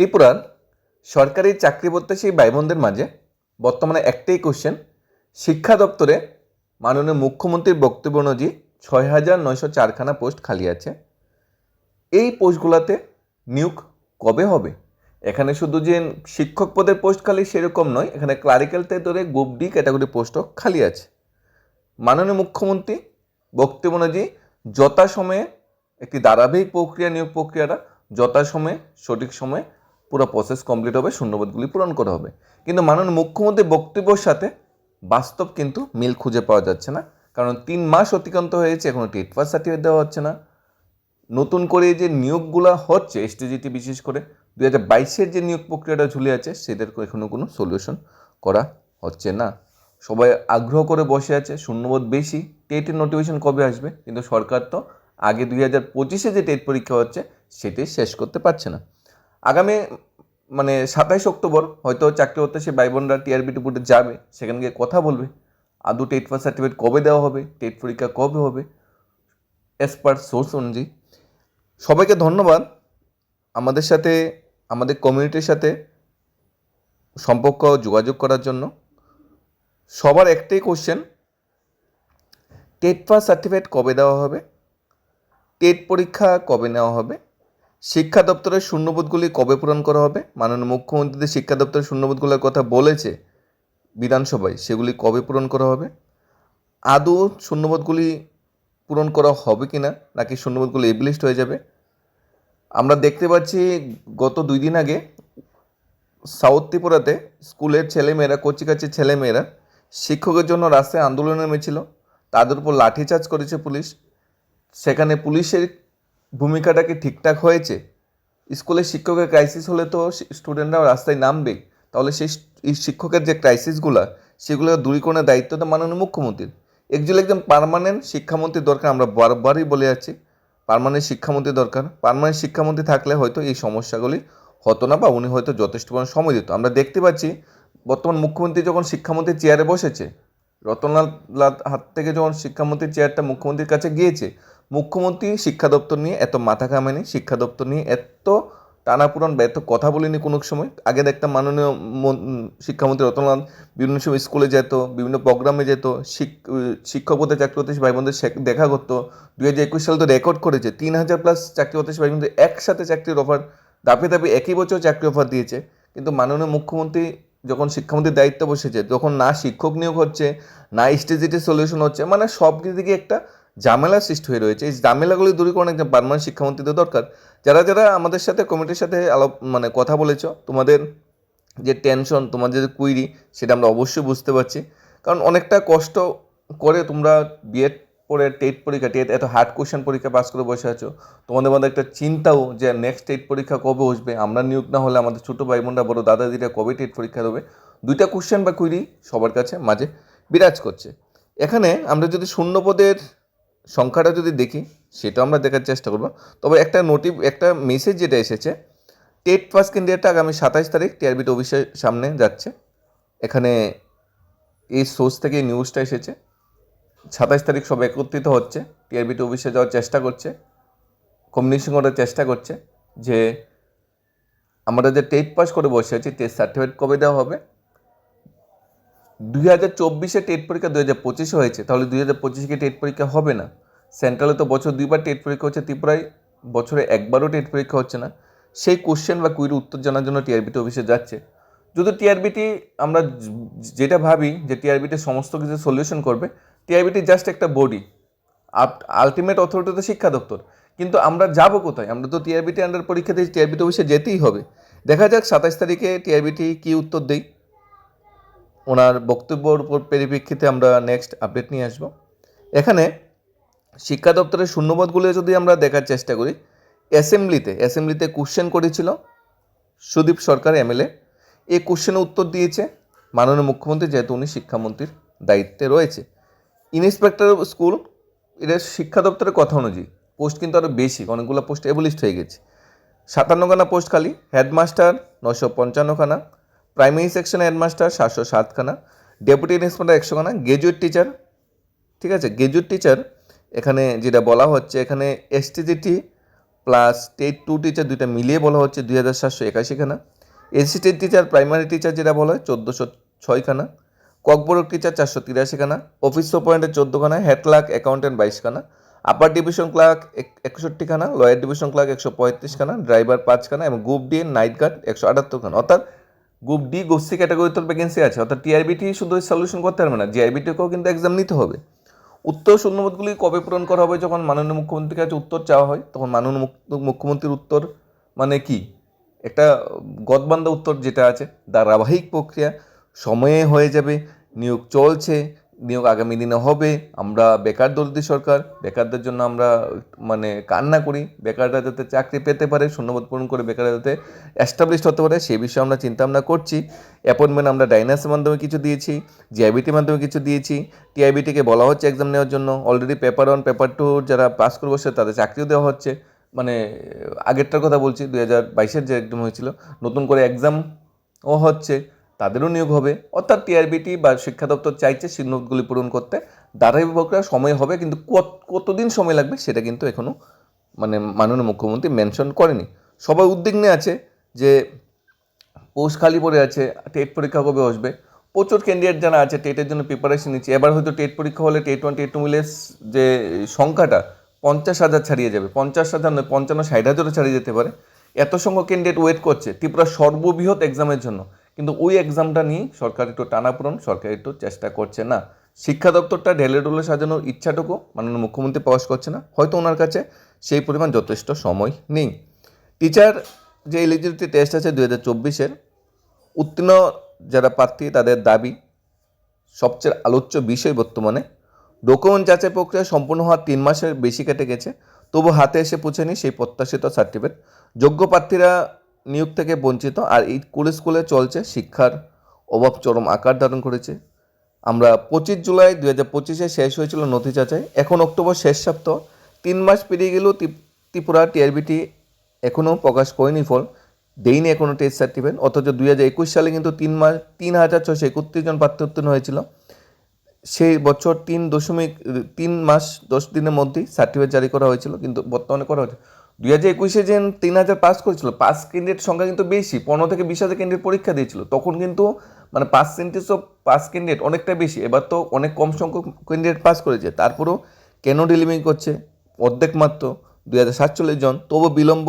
ত্রিপুরার সরকারি চাকরি প্রত্যাশী ভাই বোনদের মাঝে বর্তমানে একটাই কোশ্চেন শিক্ষা দপ্তরে মাননীয় মুখ্যমন্ত্রীর বক্তব্য অনুযায়ী ছয় হাজার নয়শো চারখানা পোস্ট খালি আছে। এই পোস্টগুলোতে নিয়োগ কবে হবে? এখানে শুধু যে শিক্ষক পদের পোস্ট খালি সেরকম নয়, এখানে ক্লারিক্যাল ধরে গ্রুপ ডি ক্যাটাগরি পোস্টও খালি আছে। মাননীয় মুখ্যমন্ত্রী বক্তব্য অনুযায়ী যথাসময়ে একটি ধারাবাহিক প্রক্রিয়া, নিয়োগ প্রক্রিয়াটা যথাসময়ে, সঠিক সময়ে পুরো প্রসেস কমপ্লিট হবে, শূন্যপদগুলি পূরণ করা হবে। কিন্তু মাননীয় মুখ্যমন্ত্রী বক্তব্যের সাথে বাস্তব কিন্তু মিল খুঁজে পাওয়া যাচ্ছে না। কারণ তিন মাস অতিক্রান্ত হয়েছে এখনও টেট পাস সার্টিফিকেট দেওয়া হচ্ছে না। নতুন করে যে নিয়োগগুলো হচ্ছে এসটিজিটি বিশেষ করে দু হাজার বাইশের যে নিয়োগ প্রক্রিয়াটা ঝুলে আছে সেটার এখনও কোনো সলিউশন করা হচ্ছে না। সবাই আগ্রহ করে বসে আছে শূন্যবোধ বেশি, টেটের নোটিফিকেশন কবে আসবে? কিন্তু সরকার তো আগে দুই হাজার পঁচিশে যে টেট পরীক্ষা হচ্ছে সেটি শেষ করতে পারছে না। আগামী মানে সাতাইশ অক্টোবর হয়তো চাকরি করতে সে ভাই বোনরা টিআরবিটি বোর্ডে যাবে, সেখানে গিয়ে কথা বলবে। আদৌ টেট পাস সার্টিফিকেট কবে দেওয়া হবে টেট পরীক্ষা কবে হবে অ্যাজ পার সোর্স অনুযায়ী। সবাইকে ধন্যবাদ আমাদের সাথে, আমাদের কমিউনিটির সাথে সম্পর্ক যোগাযোগ করার জন্য। সবার একটাই কোশ্চেন টেট পাস সার্টিফিকেট কবে দেওয়া হবে টেট পরীক্ষা কবে নেওয়া হবে শিক্ষা দপ্তরের শূন্যবোধগুলি কবে পূরণ করা হবে? মাননীয় মুখ্যমন্ত্রী শিক্ষা দপ্তরের শূন্যবোধগুলোর কথা বলেছে বিধানসভায়, সেগুলি কবে পূরণ করা হবে? আদৌ শূন্যবোধগুলি পূরণ করা হবে কি না নাকি শূন্যবোধগুলি এবলিস্ট হয়ে যাবে? আমরা দেখতে পাচ্ছি গত দুই দিন আগে সাউথ ত্রিপুরাতে স্কুলের ছেলেমেয়েরা, কচিকাচির ছেলেমেয়েরা শিক্ষকের জন্য রাস্তায় আন্দোলনে নেমেছিল। তাদের উপর লাঠিচার্জ করেছে পুলিশ। সেখানে পুলিশের ভূমিকাটা কি ঠিকঠাক হয়েছে? স্কুলে শিক্ষকের ক্রাইসিস হলে তো স্টুডেন্টরাও রাস্তায় নামবে তাহলে সেই শিক্ষকের যে ক্রাইসিসগুলো সেগুলো দূরীকরণের দায়িত্ব তো মাননীয় মুখ্যমন্ত্রীর। একচুয়ালি একজন পারমানেন্ট শিক্ষামন্ত্রী দরকার আমরা বারবারই বলে যাচ্ছি। পারমানেন্ট শিক্ষামন্ত্রী দরকার। পারমানেন্ট শিক্ষামন্ত্রী থাকলে হয়তো এই সমস্যাগুলি হতো না বা উনি হয়তো যথেষ্ট পরিমাণ সময় দিত। আমরা দেখতে পাচ্ছি, বর্তমান মুখ্যমন্ত্রী যখন শিক্ষামন্ত্রীর চেয়ারে বসেছে রতনলাল হাত থেকে যখন শিক্ষামন্ত্রীর চেয়ারটা মুখ্যমন্ত্রীর কাছে গিয়েছে মুখ্যমন্ত্রী শিক্ষা দপ্তর নিয়ে এত মাথা ঘামেনি শিক্ষা দপ্তর নিয়ে এত টানাপূরণ বা এত কথা বলিনি কোনো সময়। আগে দেখতাম মাননীয় মন- শিক্ষামন্ত্রী রতনলাল বিভিন্ন সময় স্কুলে যেত, বিভিন্ন প্রোগ্রামে যেত, শিক- শিক্ষক পদে চাকরি হতে ভাই বোনদের দেখা করতো। দু হাজার একুশ সালে তো রেকর্ড করেছে, তিন হাজার প্লাস চাকরি হতে ভাই বোনদের একসাথে চাকরির অফার দাপে দাপে একই বছর চাকরি অফার দিয়েছে। কিন্তু মাননীয় মুখ্যমন্ত্রী যখন শিক্ষামন্ত্রীর দায়িত্ব বসেছে তখন না শিক্ষক নিয়োগ হচ্ছে, না স্টেজিটির সলিউশন হচ্ছে মানে সব দিকে একটা ঝামেলা সৃষ্টি হয়ে রয়েছে। এই ঝামেলাগুলি দূরীকরণ একজন পারমানেন্ট শিক্ষামন্ত্রীদের দরকার। যারা যারা আমাদের সাথে কমিটির সাথে আলাপ মানে কথা বলেছ, তোমাদের যে টেনশন তোমাদের যে কুইরি সেটা আমরা অবশ্যই বুঝতে পারছি। কারণ অনেকটা কষ্ট করে তোমরা বিএড পরে টেট পরীক্ষা টেট এত হার্ড কোশ্চেন পরীক্ষা পাস করে বসে আছো। তোমাদের মধ্যে একটা চিন্তাও যে নেক্সট টেট পরীক্ষা কবে বসবে? আমরা নিয়োগ না হলে আমাদের ছোটো ভাই বোনরা, বড় দাদা দিদিরা কবে টেট পরীক্ষা দেবে? দুইটা কোশ্চেন বা কুইরি সবার কাছে মাঝে বিরাজ করছে। এখানে আমরা যদি শূন্য পদের সংখ্যাটা যদি দেখি সেটা আমরা দেখার চেষ্টা করব। তবে একটা নোটিভ একটা মেসেজ যেটা এসেছে টেট পাস ক্যান্ডিডেটটা আগামী সাতাইশ তারিখ টিআরবিট অফিসের সামনে যাচ্ছে। এখানে এই সোর্স থেকে নিউজটা এসেছে। সাতাইশ তারিখ সব একত্রিত হচ্ছে টিআরবিটি অফিসে যাওয়ার চেষ্টা করছে কমিউনিকেশন করার চেষ্টা করছে যে আমরা যে টেট পাস করে বসে আছি টেস্ট সার্টিফিকেট কবে দেওয়া হবে? দুই হাজার চব্বিশে টেট পরীক্ষা দু হাজার পঁচিশে হয়েছে, তাহলে দুই হাজার পঁচিশে টেট পরীক্ষা হবে না? সেন্ট্রালে তো বছর দুইবার টেট পরীক্ষা হচ্ছে, ত্রিপুরায় বছরে একবারও টেট পরীক্ষা হচ্ছে না। সেই কোশ্চেন বা কুইর উত্তর জানার জন্য টিআরবিটি অফিসে যাচ্ছে। যদি টিআরবিটি আমরা যেটা ভাবি যে টিআরবিটি সমস্ত কিছু সলিউশন করবে টিআরবিটি জাস্ট একটা বডি আলটিমেট অথরিটি তো শিক্ষা দপ্তর। কিন্তু আমরা যাব কোথায়? আমরা তো টিআরবিটি আন্ডার পরীক্ষা দিয়ে টিআরবিটি অফিসে যেতেই হবে। দেখা যাক সাতাশ তারিখে টিআরবিটি কী উত্তর দেই। ওনার বক্তব্যর উপর পরিপ্রেক্ষিতে আমরা নেক্সট আপডেট নিয়ে আসব। এখানে শিক্ষা দপ্তরের শূন্যপদগুলো যদি আমরা দেখার চেষ্টা করি অ্যাসেম্বলিতে অ্যাসেম্বলিতে কোশ্চেন করেছিল সুদীপ সরকার এমএলএ এই কোশ্চেনের উত্তর দিয়েছে মাননীয় মুখ্যমন্ত্রী, যেহেতু উনি শিক্ষামন্ত্রীর দায়িত্বে রয়েছে। ইন্সপেক্টর স্কুল এটা শিক্ষা দপ্তরের কথা অনুযায়ী পোস্ট কিন্তু আরও বেশি, অনেকগুলো পোস্ট এবলিস্ট হয়ে গেছে। সাতান্নখানা পোস্ট খালি হেডমাস্টার নশো পঞ্চান্নখানা প্রাইমারি সেকশন হেডমাস্টার সাতশো সাতখানা ডেপুটি ইন্সপেক্টর একশোখানা গ্রাজুয়েট টিচার ঠিক আছে গ্রাজুয়েট টিচার এখানে যেটা বলা হচ্ছে, এখানে STGT plus TET two teacher দুইটা মিলিয়ে বলা হচ্ছে দুই হাজার সাতশো একাশিখানা এসিস্ট্যান্ট টিচার প্রাইমারি টিচার যেটা বলা হয় চোদ্দোশো ছয়খানা ককবরক টিচার চারশো তিরাশিখানা অফিস সুপারেন্টের চোদ্দোখানা হেড ক্লার্ক অ্যাকাউন্টেন্ট বাইশখানা আপার ডিভিশন ক্লার্ক একষট্টিখানা লয়ার ডিভিশন ক্লার্ক একশো পঁয়ত্রিশখানা ড্রাইভার পাঁচখানা এবং গ্রুপ ডি নাইট গার্ড একশো আটাত্তরখানা অর্থাৎ গ্রুপ ডি গোষ্ঠী ক্যাটাগরিতে ভ্যাকেন্সি আছে। অর্থাৎ টিআরবিটি শুধু সলিউশন করতে পারবে না। জিআরবিটিকেও কিন্তু এক্সাম নিতে হবে। উত্তর শূন্যপদগুলি কবে পূরণ করা হবে যখন মাননীয় মুখ্যমন্ত্রীর কাছে উত্তর চাওয়া হয়, তখন মাননীয় মুখ্য- মুখ্যমন্ত্রীর উত্তর মানে কি? একটা গদবান্ধা উত্তর যেটা আছে ধারাবাহিক প্রক্রিয়া, সময়ে হয়ে যাবে, নিয়োগ চলছে নিয়োগ আগামী দিনে হবে, আমরা বেকার দরিদ্র সরকার, বেকারদের জন্য আমরা মানে কান্না করি, বেকাররা যাতে চাকরি পেতে পারে শূন্যবোধ পূরণ করে বেকাররা যাতে অ্যাস্টাবলিশড হতে পারে সেই বিষয়ে আমরা চিন্তা ভাবনা করছি। অ্যাপয়েন্টমেন্ট আমরা ডাইনাসের মাধ্যমে কিছু দিয়েছি জিআইবিটির মাধ্যমে কিছু দিয়েছি। টিআইবিটিকে বলা হচ্ছে এক্সাম নেওয়ার জন্য। Already paper one paper two যারা পাস করে বসে তাদের চাকরিও দেওয়া হচ্ছে। মানে আগেরটার কথা বলছি দু হাজার বাইশের যে একদম হয়েছিল, নতুন করে এক্সামও হচ্ছে। তাদেরও নিয়োগ হবে। অর্থাৎ টিআরবিটি বা শিক্ষা দপ্তর চাইছে সিদ্ধান্তগুলি পূরণ করতে। ধারাবাহিক প্রক্রিয়া সময় হবে, কিন্তু কত- কতদিন সময় লাগবে সেটা কিন্তু এখনও মানে মাননীয় মুখ্যমন্ত্রী মেনশন করেনি। সবাই উদ্বিগ্নে আছে যে পোস্ট খালি পড়ে আছে, টেট পরীক্ষা কবে আসবে? প্রচুর ক্যান্ডিডেট যারা আছে, টেটের জন্য প্রিপারেশন নিচ্ছে। এবার হয়তো টেট পরীক্ষা হলে টেট ওয়ান, টেট টু মিলে যে সংখ্যাটা পঞ্চাশ হাজার ছাড়িয়ে যাবে। পঞ্চাশ হাজার নয়, পঞ্চান্ন, ষাট হাজারও ছাড়িয়ে যেতে পারে। এত সংখ্যক ক্যান্ডিডেট ওয়েট করছে ত্রিপুরা সর্ববৃহৎ এক্সামের জন্য। কিন্তু ওই এক্সামটা নিয়ে সরকার একটু টানাপূরণ সরকার একটু চেষ্টা করছে না। শিক্ষা দপ্তরটা ঢেলে ডুলে সাজানোর ইচ্ছাটুকু মাননীয় মুখ্যমন্ত্রী প্রকাশ করছে না। হয়তো ওনার কাছে সেই পরিমাণ যথেষ্ট সময় নেই। টিচার যে এলিজিবিলিটি টেস্ট আছে দু হাজার চব্বিশের, উত্তীর্ণ যারা প্রার্থী তাদের দাবি সবচেয়ে আলোচ্য বিষয় বর্তমানে। ডকুমেন্ট যাচাই প্রক্রিয়া সম্পূর্ণ হওয়ার তিন মাসের বেশি কেটে গেছে। তবু হাতে এসে পৌঁছেনি সেই প্রত্যাশিত সার্টিফিকেট যোগ্য প্রার্থীরা নিয়োগ থেকে বঞ্চিত, আর এই স্কুলে স্কুলে চলছে শিক্ষার অভাব চরম আকার ধারণ করেছে। আমরা পঁচিশ জুলাই দু হাজার পঁচিশে শেষ হয়েছিল নথি যাচাই। এখন অক্টোবর শেষ সপ্তাহ। তিন মাস পেরিয়ে গেলেও ত্রিপ- ত্রিপুরা টিআরবিটি এখনও প্রকাশ করেনি ফল। দেয়নি এখনও টেস্ট সার্টিফিকেট। অথচ দুই হাজার একুশ সালে কিন্তু তিন মাস, তিন হাজার ছশো একত্রিশ জন প্রার্থী উত্তীর্ণ হয়েছিল। সেই বছর তিন দশমিক, তিন মাস দশ দিনের মধ্যেই সার্টিফিকেট জারি করা হয়েছিল, কিন্তু বর্তমানে করা হচ্ছে দুই হাজার একুশে যে তিন হাজার পাস করেছিল পাস ক্যান্ডিডেট সংখ্যা কিন্তু বেশি, পনেরো থেকে বিশ হাজার ক্যান্ডিডেট পরীক্ষা দিয়েছিল। তখন কিন্তু মানে পার্সেন্টেজ অফ পাস ক্যান্ডিডেট অনেকটা বেশি, এবার তো অনেক কম সংখ্যক ক্যান্ডিডেট পাস করেছে। তারপরেও কেন ডিলিমিং করছে? অর্ধেক মাত্র, দুই হাজার সাতচল্লিশ জন, তবু বিলম্ব,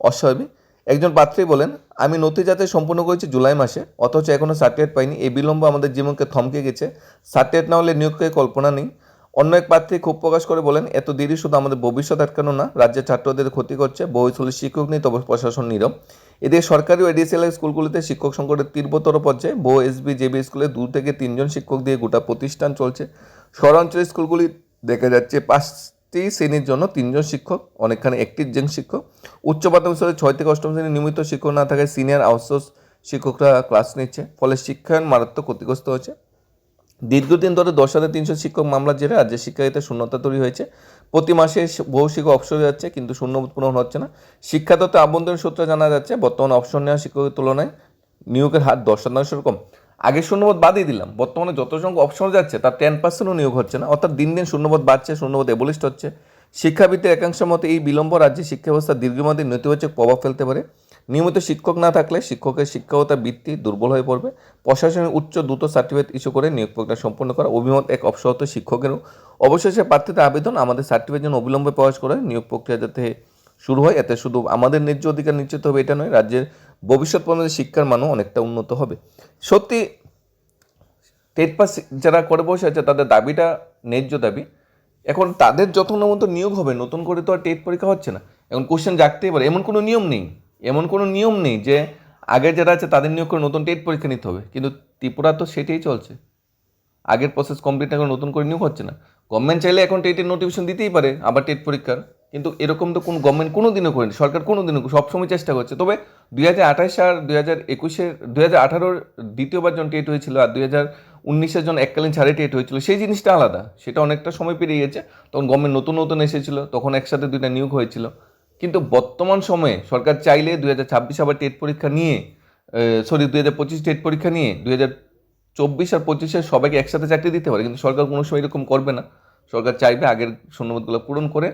অস্বাভাবিক। একজন পাত্রী বলেন, আমি নথি যাতে সম্পূর্ণ করেছি জুলাই মাসে, অথচ এখনও সার্টিফিকেট পাইনি। এই বিলম্ব আমাদের জীবনকে থমকে গেছে। সার্টিফিকেট না হলে নিয়োগকে কল্পনা নেই। অন্য এক প্রার্থী ক্ষোভ প্রকাশ করে বলেন, এত দেরি শুধু আমাদের ভবিষ্যৎ আটকানো না, রাজ্যের ছাত্রদের ক্ষতি করছে, বহু স্কুলের শিক্ষক নেই তবে প্রশাসন নীরব। এদিকে সরকারি ও এডিসিএল স্কুলগুলিতে শিক্ষক সংকটের তীব্রতর পর্যায়ে বহু এসবি জেবি স্কুলে দু থেকে তিনজন শিক্ষক দিয়ে গোটা প্রতিষ্ঠান চলছে। শহরাঞ্চলের স্কুলগুলি দেখা যাচ্ছে পাঁচটি শ্রেণির জন্য তিনজন শিক্ষক, অনেকখানে একটি জন শিক্ষক। উচ্চ প্রাথমিক স্তরে ছয় থেকে অষ্টম শ্রেণির নিয়মিত শিক্ষক না থাকায় সিনিয়র আউটসোর্স শিক্ষকরা ক্লাস নিচ্ছে, ফলে শিক্ষায়ন মারাত্মক ক্ষতিগ্রস্ত হচ্ছে। দীর্ঘদিন ধরে দশ হাজার তিনশো শিক্ষক মামলার জেরে রাজ্যের শিক্ষাক্ষেত্রে শূন্যতা তৈরি হয়েছে। প্রতি মাসে বহু শিক্ষক অবসর যাচ্ছে, কিন্তু শূন্য পূরণ হচ্ছে না। শিক্ষা তত্ত্ব আবন্ধন সূত্রে জানা যাচ্ছে, বর্তমানে অবসর নেওয়া শিক্ষকের তুলনায় নিয়োগের হার দশ শতাংশ কম। আগে শূন্যবোধ বাদই দিলাম, বর্তমানে যত সংখ্যক অপশন যাচ্ছে, তার টেন পার্সেন্টও নিয়োগ হচ্ছে না। অর্থাৎ দিন দিন শূন্যবোধ বাড়ছে শূন্যবোধ এবলিস্ট হচ্ছে। শিক্ষাবিদদের একাংশের মতে এই বিলম্ব রাজ্যের শিক্ষা ব্যবস্থা দীর্ঘমেয়াদী নেতিবাচক প্রভাব ফেলতে পারে। নিয়মিত শিক্ষক না থাকলে শিক্ষকের শিক্ষকতা বৃত্তি দুর্বল হয়ে পড়বে। প্রশাসনের উচ্চ দ্রুত সার্টিফিকেট ইস্যু করে নিয়োগ প্রক্রিয়া সম্পন্ন করা অভিমত এক অবসরত শিক্ষকেরও। অবশেষে প্রার্থীদের আবেদন, আমাদের সার্টিফিকেট যেন অবিলম্বে প্রকাশ করে নিয়োগ প্রক্রিয়া যাতে শুরু হয়, এতে শুধু আমাদের ন্যায্য অধিকার নিশ্চিত হবে, এটা নয়, রাজ্যের ভবিষ্যৎ প্রজন্মের শিক্ষার মানও অনেকটা উন্নত হবে। সত্যি টেট পাস যারা করে বসে আছে, তাদের দাবিটা ন্যায্য দাবি। এখন তাদের যতক্ষণ মতো নিয়োগ হবে, নতুন করে তো আর টেট পরীক্ষা হচ্ছে না। এখন কোশ্চেন জাগতেই পারে, এমন কোনো নিয়ম নেই। এমন কোনো নিয়ম নেই যে আগে যারা আছে তাদের নিয়োগ করে নতুন টেট পরীক্ষা নিতে হবে। কিন্তু ত্রিপুরা তো সেটাই চলছে। আগের প্রসেস কমপ্লিট না করে নতুন করে নিয়োগ হচ্ছে না। গভর্নমেন্ট চাইলে এখন টেটের নোটিফিকেশন দিতেই পারে আবার টেট পরীক্ষার। কিন্তু এরকম তো কোন গভর্নমেন্ট কোনো দিনও করেনি, সরকার কোনো দিনও সবসময় চেষ্টা করছে। তবে দুই হাজার আঠাশ আর দুই হাজার একুশের দুই হাজার আঠারোর দ্বিতীয়বার যখন টেট হয়েছিল আর দুই হাজার উনিশের জন এককালীন ছাড়ে টেট হয়েছিল, সেই জিনিসটা আলাদা। সেটা অনেকটা সময় পেরিয়ে গেছে। তখন গভর্নমেন্ট নতুন নতুন এসেছিল, তখন একসাথে দুইটা নিয়োগ হয়েছিল। কিন্তু বর্তমান সময়ে সরকার চাইলে দু হাজার ছাব্বিশ আবার টেট পরীক্ষা নিয়ে সরি দু হাজার পঁচিশ টেট পরীক্ষা নিয়ে দু হাজার চব্বিশ আর পঁচিশে সবাইকে একসাথে চাকরি দিতে পারে। কিন্তু সরকার কোনো সময় এরকম করবে না। সরকার চাইবে আগের শূন্যবোধগুলো পূরণ করে,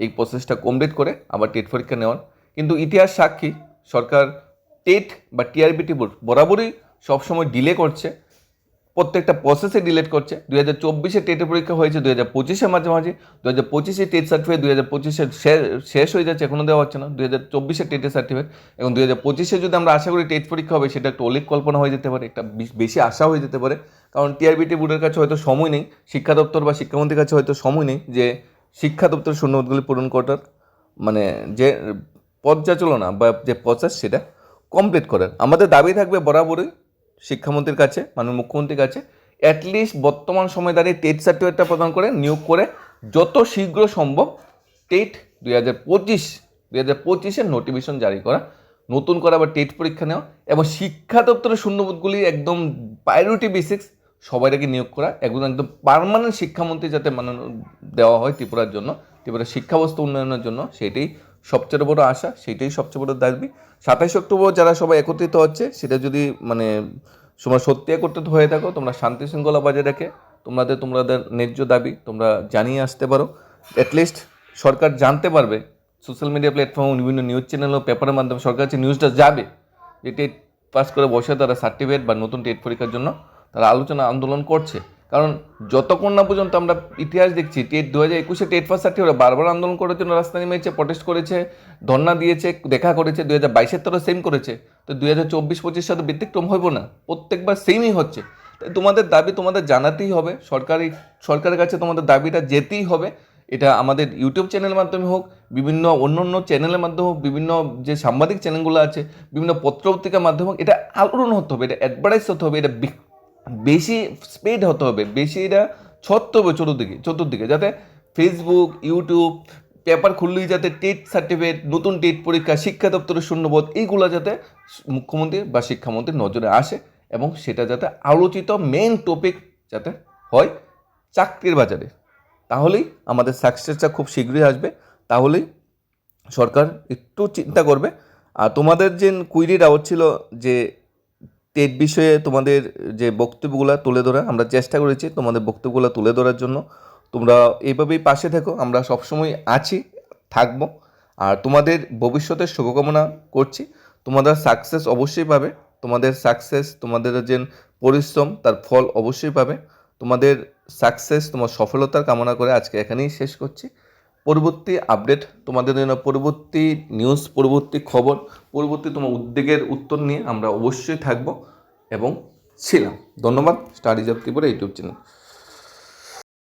এই প্রসেসটা কমপ্লিট করে আবার টেট পরীক্ষা নেওয়ার। কিন্তু ইতিহাস সাক্ষী, সরকার টেট বা টিআরবিটি বোর্ড বরাবরই সবসময় ডিলে করছে। প্রত্যেকটা প্রসেসে ডিলেট করছে। দুই হাজার চব্বিশে টেটের পরীক্ষা হয়েছে, দুই হাজার পঁচিশে মাঝামাঝি দু হাজার পঁচিশে টেট সার্টিফিকেট দুই হাজার পঁচিশে শেষ হয়ে যাচ্ছে এখনও দেওয়া হচ্ছে না। দুই হাজার চব্বিশে টেটের সার্টিফিকেট এবং দুই হাজার পঁচিশে যদি আমরা আশা করি টেট পরীক্ষা হবে, সেটা একটা অলিক কল্পনা হয়ে যেতে পারে, একটা বেশ- আশা হয়ে যেতে পারে। কারণ টিআরবিটি বোর্ডের কাছে হয়তো সময় নেই, শিক্ষা দপ্তর বা শিক্ষামন্ত্রীর কাছে হয়তো সময় নেই যে শিক্ষা দপ্তরের শূন্যপদগুলি পূরণ করার মানে যে পর্যালোচনা বা যে প্রসেস সেটা কমপ্লিট করার। আমাদের দাবি থাকবে বরাবরই শিক্ষামন্ত্রীর কাছে, মাননীয় মুখ্যমন্ত্রীর কাছে অ্যাটলিস্ট বর্তমান সময় দাঁড়িয়ে টেট সার্টিফিকেটটা প্রদান করে, নিয়োগ করে যত শীঘ্র সম্ভব টেট দুই হাজার পঁচিশ, দুই হাজার পঁচিশের নোটিফিকেশন জারি করা, নতুন করে আবার টেট পরীক্ষা নেওয়া এবং শিক্ষা দপ্তরের শূন্যবোধগুলি একদম প্রায়োরিটি বেসিক্স সবাইকে নিয়োগ করা, একদম একদম পারমানেন্ট শিক্ষামন্ত্রী যাতে মানানো দেওয়া হয় ত্রিপুরার জন্য, ত্রিপুরার শিক্ষাবস্থা উন্নয়নের জন্য সেটাই সবচেয়ে বড় আশা সেটাই সবচেয়ে বড় দাবি। সাতাইশ অক্টোবর যারা সবাই একত্রিত হচ্ছে, সেটা যদি মানে তোমরা সত্যি একত্রিত হয়ে থাকো, তোমরা শান্তি শৃঙ্খলা বজায় রেখে, তোমাদের তোমাদের ন্যায্য দাবি তোমরা জানিয়ে আসতে পারো। অ্যাটলিস্ট সরকার জানতে পারবে সোশ্যাল মিডিয়া প্ল্যাটফর্ম বিভিন্ন নিউজ চ্যানেল ও পেপারের মাধ্যমে সরকার যে নিউজটা যাবে, যে টেট পাস করে বসে তারা সার্টিফিকেট বা নতুন টেট পরীক্ষার জন্য তারা আলোচনা, আন্দোলন করছে। কারণ যতক্ষণ না পর্যন্ত আমরা ইতিহাস দেখছি, টেট দু হাজার একুশে টেট পাস সার্টিফিকেট বারবার আন্দোলন করার জন্য রাস্তা নেমেছে প্রটেস্ট করেছে, ধর্ণা দিয়েছে, দেখা করেছে দু হাজার বাইশের তরফ সেম করেছে। তো দু হাজার চব্বিশ, পঁচিশ সাথে ব্যতিক্রম হইব না, প্রত্যেকবার সেমই হচ্ছে। তাই তোমাদের দাবি তোমাদের জানাতেই হবে, সরকারি, সরকারের কাছে তোমাদের দাবিটা যেতেই হবে। এটা আমাদের ইউটিউব চ্যানেলের মাধ্যমে হোক, বিভিন্ন অন্য অন্য চ্যানেলের মাধ্যমে হোক, বিভিন্ন যে সাংবাদিক চ্যানেলগুলো আছে, বিভিন্ন পত্রপত্রিকার মাধ্যমে হোক, এটা আলোড়ন হতে হবে, এটা অ্যাডভার্টাইজ হতে হবে, এটা বেশি স্প্রেড হতে হবে, বেশি এটা ছড়তে হবে চতুর্দিকে চতুর্দিকে, যাতে ফেসবুক ইউটিউব পেপার খুললেই যাতে টেট সার্টিফিকেট নতুন টেট পরীক্ষা, শিক্ষা দপ্তরের শূন্যবোধ এইগুলো যাতে মুখ্যমন্ত্রী বা শিক্ষামন্ত্রীর নজরে আসে এবং সেটা যাতে আলোচিত মেন টপিক যাতে হয় চাকরির বাজারে। তাহলেই আমাদের সাকসেসটা খুব শীঘ্রই আসবে, তাহলেই সরকার একটু চিন্তা করবে। আর তোমাদের যে কুইরি ডাউট ছিল যে টেট বিষয়ে তোমাদের যে বক্তব্যগুলো তুলে ধরা, আমরা চেষ্টা করেছি তোমাদের বক্তব্যগুলো তুলে ধরার জন্য। তোমরা এইভাবেই পাশে থেকো, আমরা সবসময় আছি, থাকব। আর তোমাদের ভবিষ্যতের শুভকামনা করছি। তোমাদের সাকসেস অবশ্যই পাবে। তোমাদের সাকসেস তোমাদের যে পরিশ্রম, তার ফল অবশ্যই পাবে। তোমাদের সাকসেস তোমার সফলতার কামনা করে আজকে এখানেই শেষ করছি। পরবর্তী আপডেট তোমাদের জন্য পরবর্তী নিউজ পরবর্তী খবর, পরবর্তী তোমার উদ্বেগের উত্তর নিয়ে আমরা অবশ্যই থাকব এবং ছিলাম। ধন্যবাদ studies of Tripura YouTube channel